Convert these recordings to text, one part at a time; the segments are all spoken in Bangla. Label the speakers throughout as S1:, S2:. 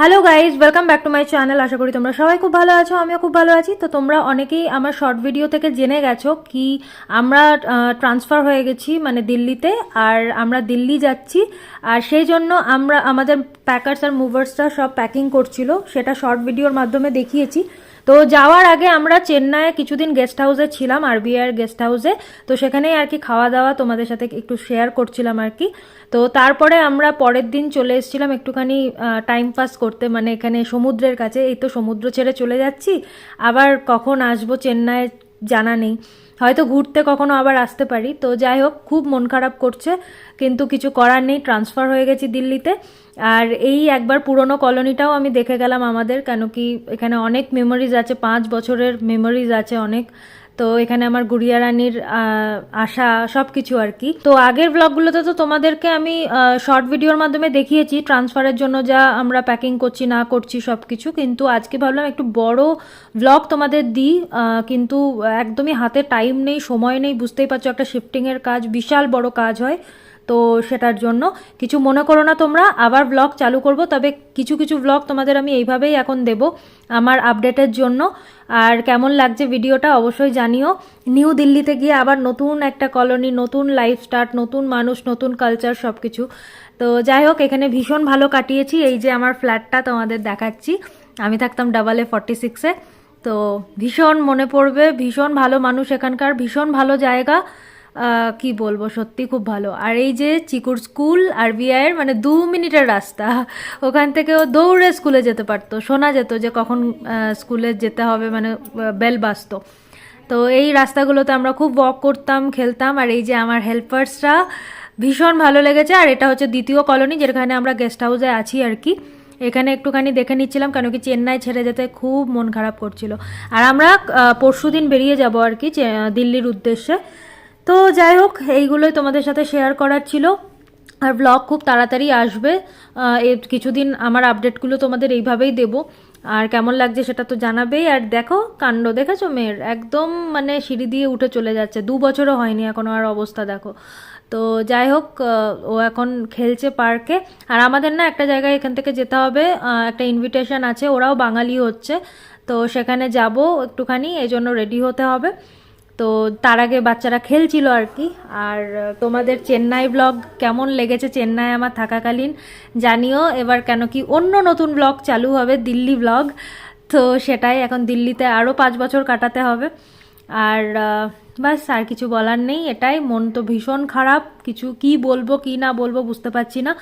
S1: Hello guys welcome back to my channel আশা করি তোমরা সবাই খুব ভালো আছো, আমিও খুব ভালো আছি। তো তোমরা অনেকেই আমার শর্ট ভিডিও থেকে জেনে গেছো কি আমরা ট্রান্সফার হয়ে গেছি মানে দিল্লিতে, আর আমরা দিল্লি যাচ্ছি। আর সেই জন্য আমরা, আমাদের প্যাকার্স আর মুভার্সরা সব প্যাকিং করছিল। সেটা শর্ট ভিডিওর মাধ্যমে দেখিয়েছি। তো যাওয়ার আগে আমরা চেন্নাইয়ে কিছুদিন গেস্ট হাউসে ছিলাম আরবিআইয়ের গেস্ট হাউসে তো সেখানেই আর কি খাওয়া দাওয়া তোমাদের সাথে একটু শেয়ার করছিলাম আর কি। তো তারপরে আমরা পরের দিন চলে এসেছিলাম একটুখানি টাইম পাস করতে মানে এখানে সমুদ্রের কাছে। এই তো সমুদ্র ছেড়ে চলে যাচ্ছি। আবার কখন আসব চেন্নাই জানা নেই। হয়তো ঘুরতে কখনো আবার আসতে পারি। তো যাই হোক, খুব মন খারাপ করছে, কিন্তু কিছু করার নেই ট্রান্সফার হয়ে গেছি দিল্লিতে। আর এই একবার পুরনো কলোনিটাও আমি দেখে গেলাম আমাদের, কেন কি এখানে অনেক মেমোরিজ আছে, পাঁচ বছরের মেমোরিজ আছে, অনেক তো এখানে আমার গুড়িয়া রানীর আশা সব কিছু আর কি। তো আগের ব্লগগুলোতে তো তোমাদেরকে আমি শর্ট ভিডিওর মাধ্যমে দেখিয়েছি ট্রান্সফারের জন্য যা আমরা প্যাকিং করছি, না করছি সব কিছু কিন্তু আজকে ভাবলাম একটু বড় ব্লগ তোমাদের দিই কিন্তু একদমই হাতে টাইম নেই, সময় নেই, বুঝতেই পারছ একটা শিফটিংয়ের কাজ, বিশাল বড় কাজ হয়। তো সেটার জন্য কিছু মনে করো না তোমরা, আবার ব্লগ চালু করব, তবে কিছু কিছু ব্লগ তোমাদের আমি এইভাবেই এখন দেব আমার আপডেটের জন্য। আর কেমন লাগছে ভিডিওটা অবশ্যই জানিও। নিউ দিল্লিতে গিয়ে আবার নতুন একটা কলোনি নতুন লাইফ স্টার্ট নতুন মানুষ, নতুন কালচার সব কিছু তো যাই হোক, এখানে ভীষণ ভালো কাটিয়েছি, এই যে আমার ফ্ল্যাটটা তোমাদের দেখাচ্ছি। আমি থাকতাম ডাবল এ ফর্টি সিক্সে তো ভীষণ মনে পড়বে, ভীষণ ভালো মানুষ এখানকার, ভীষণ ভালো জায়গা। কি বলব, সত্যি খুব ভালো। আর এই যে চিকুর স্কুল আর বিআইয়ের মানে দু মিনিটের রাস্তা, ওখান থেকে ও দৌড়ে স্কুলে যেতে পারতো। শোনা যেত যে কখন স্কুলে যেতে হবে মানে বেল বাজতো। তো এই রাস্তাগুলোতে আমরা খুব ওয়াক করতাম, খেলতাম। আর এই যে আমার হেল্পার্সরা ভীষণ ভালো লেগেছে। আর এটা হচ্ছে দ্বিতীয় কলোনি যেখানে আমরা গেস্ট হাউসে আছি আর কি। এখানে একটুখানি দেখে নিচ্ছিলাম, কেন কি চেন্নাই ছেড়ে যেতে খুব মন খারাপ করছিল। আর আমরা পরশু দিন বেরিয়ে যাব আর কি দিল্লির উদ্দেশ্যে। তো যাই হোক, এইগুলোই তোমাদের সাথে শেয়ার করার ছিল। আর ব্লগ খুব তাড়াতাড়ি আসবে। কিছুদিন আমার আপডেটগুলো তোমাদের এইভাবেই দেব। আর কেমন লাগছে সেটা তো জানাবেই। আর দেখো, কাণ্ড দেখেছ মেয়ের? একদম মানে সিঁড়ি দিয়ে উঠে চলে যাচ্ছে। দু বছরও হয়নি এখনও আর অবস্থা, দেখো। তো যাই হোক ও এখন খেলছে পার্কে আর আমাদের না একটা জায়গায় এখান থেকে যেতে হবে। একটা ইনভিটেশন আছে। ওরাও বাঙালি হচ্ছে। তো সেখানে যাব একটুখানি এই জন্য রেডি হতে হবে। তো তার আগে বাচ্চারা খেলছিল আর কি। আর তোমাদের চেন্নাই ব্লগ কেমন লেগেছে? চেন্নাই আমার থাকাকালীন। জানিও, এবার কেন কি অন্য নতুন ব্লগ চালু হবে, দিল্লি ব্লগ তো সেটাই এখন দিল্লিতে আরও পাঁচ বছর কাটাতে হবে। আর ব্যাস আর কিছু বলার নেই, এটাই। মন তো ভীষণ খারাপ। কিছু কি বলব, কি না বলব বুঝতে পারছি না।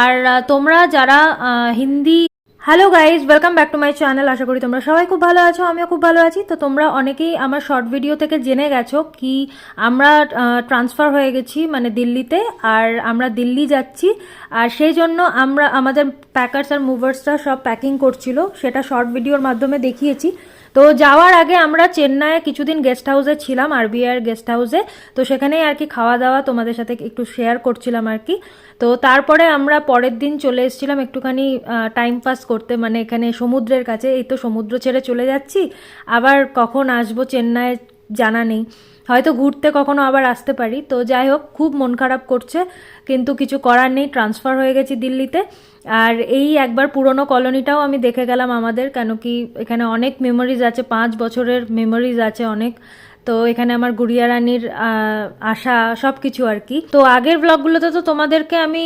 S1: আর তোমরা যারা Hindi hello guys welcome back to my channel আশা করি তোমরা সবাই খুব ভালো আছো, আমিও খুব ভালো আছি। তো তোমরা অনেকেই আমার শর্ট ভিডিও থেকে জেনে গেছো কি আমরা ট্রান্সফার হয়ে গেছি মানে দিল্লিতে, আর আমরা দিল্লি যাচ্ছি। আর সেই জন্য আমরা, আমাদের প্যাকার্স আর মুভার্সরা সব প্যাকিং করছিল। সেটা শর্ট ভিডিওর মাধ্যমে দেখিয়েছি। তো যাওয়ার আগে আমরা চেন্নাইয়ে কিছুদিন গেস্ট হাউসে ছিলাম আর বিআইয়ের গেস্ট হাউসে তো সেখানেই আর কি খাওয়া দাওয়া তোমাদের সাথে একটু শেয়ার করছিলাম আর কি। তো তারপরে আমরা পরের দিন চলে এসেছিলাম একটুখানি টাইম পাস করতে মানে এখানে সমুদ্রের কাছে। এই তো সমুদ্র ছেড়ে চলে যাচ্ছি। আবার কখন আসব চেন্নাই জানা নেই। হয়তো ঘুরতে কখনো আবার আসতে পারি। তো যাই হোক, খুব মন খারাপ করছে, কিন্তু কিছু করার নেই ট্রান্সফার হয়ে গেছি দিল্লিতে। আর এই একবার পুরনো কলোনিটাও আমি দেখে গেলাম আমাদের, কেন কি এখানে অনেক মেমোরিজ আছে, পাঁচ বছরের মেমোরিজ আছে, অনেক তো এখানে আমার গুড়িয়া রানীর আশা সব কিছু আর কি। তো আগের ব্লগগুলোতে তো তোমাদেরকে আমি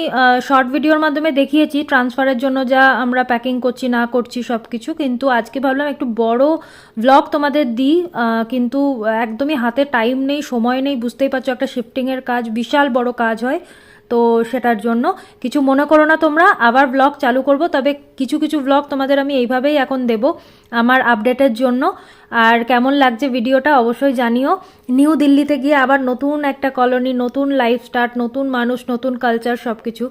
S1: শর্ট ভিডিওর মাধ্যমে দেখিয়েছি ট্রান্সফারের জন্য যা আমরা প্যাকিং করছি, না করছি সব কিছু কিন্তু আজকে ভাবলাম একটু বড় ব্লগ তোমাদের দিই কিন্তু একদমই হাতে টাইম নেই, সময় নেই, বুঝতেই পারছ একটা শিফটিংয়ের কাজ, বিশাল বড় কাজ হয়। তো সেটার জন্য কিছু মনে করো না তোমরা, আবার ব্লগ চালু করব, তবে কিছু কিছু ব্লগ তোমাদের আমি এইভাবেই এখন দেব আমার আপডেটের জন্য। আর কেমন লাগছে ভিডিওটা অবশ্যই জানিও। নিউ দিল্লিতে গিয়ে আবার নতুন একটা কলোনি নতুন লাইফ স্টার্ট নতুন মানুষ, নতুন কালচার সব কিছু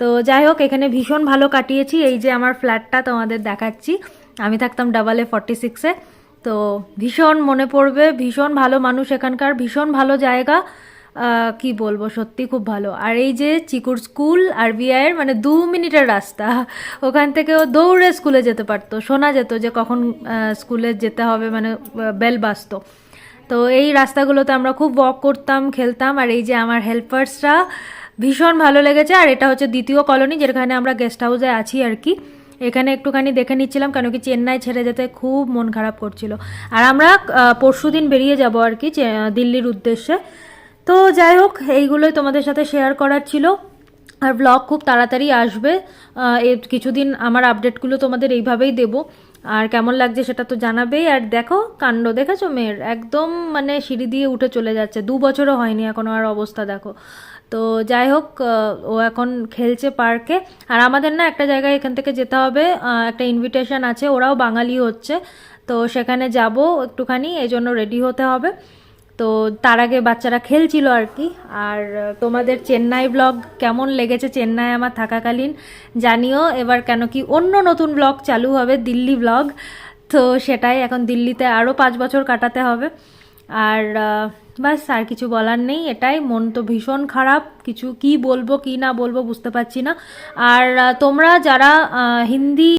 S1: তো যাই হোক, এখানে ভীষণ ভালো কাটিয়েছি, এই যে আমার ফ্ল্যাটটা তোমাদের দেখাচ্ছি। আমি থাকতাম ডাবল এ ফর্টি সিক্সে তো ভীষণ মনে পড়বে, ভীষণ ভালো মানুষ এখানকার, ভীষণ ভালো জায়গা। কি বলব, সত্যি খুব ভালো। আর এই যে চিকুর স্কুল আর বিআইয়ের মানে দু মিনিটের রাস্তা, ওখান থেকে ও দৌড়ে স্কুলে যেতে পারতো। শোনা যেত যে কখন স্কুলে যেতে হবে মানে বেল বাজতো। তো এই রাস্তাগুলোতে আমরা খুব ওয়াক করতাম, খেলতাম। আর এই যে আমার হেল্পার্সরা ভীষণ ভালো লেগেছে। আর এটা হচ্ছে দ্বিতীয় কলোনি যেখানে আমরা গেস্ট হাউসে আছি আর কি। এখানে একটুখানি দেখে নিচ্ছিলাম কেন কি চেন্নাই ছেড়ে যেতে খুব মন খারাপ করছিল। আর আমরা পরশু দিন বেরিয়ে যাব আর কি দিল্লির উদ্দেশ্যে। তো যাই হোক, এইগুলোই তোমাদের সাথে শেয়ার করার ছিল। আর ব্লগ খুব তাড়াতাড়ি আসবে। কিছুদিন আমার আপডেটগুলো তোমাদের এইভাবেই দেব। আর কেমন লাগছে সেটা তো জানাবেই। আর দেখো, কাণ্ড দেখেছ মেয়ের? একদম মানে সিঁড়ি দিয়ে উঠে চলে যাচ্ছে। দু বছরও হয়নি এখনও আর অবস্থা, দেখো। তো যাই হোক ও এখন খেলছে পার্কে আর আমাদের না একটা জায়গায় এখান থেকে যেতে হবে। একটা ইনভিটেশন আছে। ওরাও বাঙালি হচ্ছে। তো সেখানে যাব একটুখানি এই জন্য রেডি হতে হবে। তো তার আগে বাচ্চারা খেলছিল আর কি। আর তোমাদের চেন্নাই ব্লগ কেমন লেগেছে? চেন্নাই আমার থাকাকালীন জানিও। এবার কেন কি অন্য নতুন ব্লগ চালু হবে, দিল্লি ব্লগ তো সেটাই এখন দিল্লিতে আরও পাঁচ বছর কাটাতে হবে। আর ব্যাস আর কিছু বলার নেই, এটাই। মন তো ভীষণ খারাপ। কিছু কি বলব, কি না বলব বুঝতে পারছি না। আর তোমরা যারা হিন্দি